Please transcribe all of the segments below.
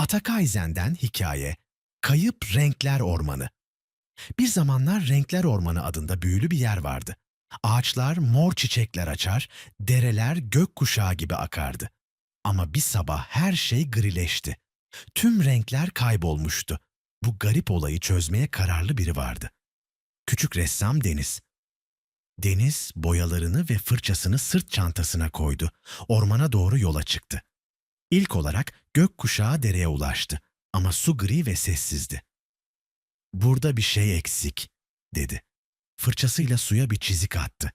Atakaizen'den hikaye Kayıp Renkler Ormanı Bir zamanlar Renkler Ormanı adında büyülü bir yer vardı. Ağaçlar mor çiçekler açar, dereler gökkuşağı gibi akardı. Ama bir sabah her şey grileşti. Tüm renkler kaybolmuştu. Bu garip olayı çözmeye kararlı biri vardı. Küçük ressam Deniz. Deniz boyalarını ve fırçasını sırt çantasına koydu. Ormana doğru yola çıktı. İlk olarak gökkuşağı dereye ulaştı ama su gri ve sessizdi. Burada bir şey eksik, dedi. Fırçasıyla suya bir çizik attı.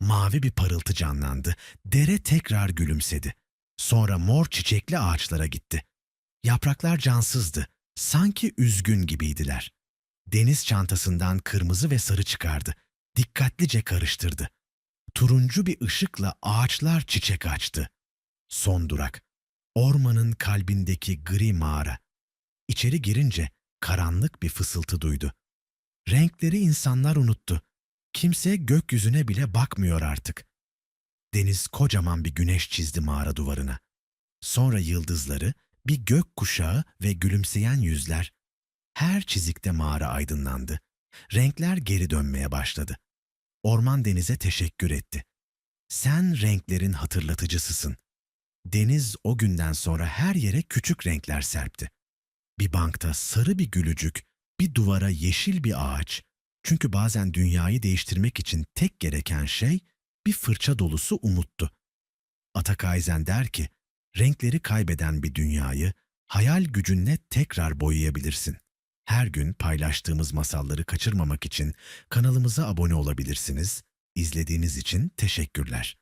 Mavi bir parıltı canlandı. Dere tekrar gülümsedi. Sonra mor çiçekli ağaçlara gitti. Yapraklar cansızdı. Sanki üzgün gibiydiler. Deniz çantasından kırmızı ve sarı çıkardı. Dikkatlice karıştırdı. Turuncu bir ışıkla ağaçlar çiçek açtı. Son durak. Ormanın kalbindeki gri mağara. İçeri girince karanlık bir fısıltı duydu. Renkleri insanlar unuttu. Kimse gökyüzüne bile bakmıyor artık. Deniz kocaman bir güneş çizdi mağara duvarına. Sonra yıldızları, bir gök kuşağı ve gülümseyen yüzler. Her çizikte mağara aydınlandı. Renkler geri dönmeye başladı. Orman denize teşekkür etti. Sen renklerin hatırlatıcısısın. Deniz o günden sonra her yere küçük renkler serpti. Bir bankta sarı bir gülücük, bir duvara yeşil bir ağaç. Çünkü bazen dünyayı değiştirmek için tek gereken şey bir fırça dolusu umuttu. Atakaizen der ki, renkleri kaybeden bir dünyayı hayal gücünle tekrar boyayabilirsin. Her gün paylaştığımız masalları kaçırmamak için kanalımıza abone olabilirsiniz. İzlediğiniz için teşekkürler.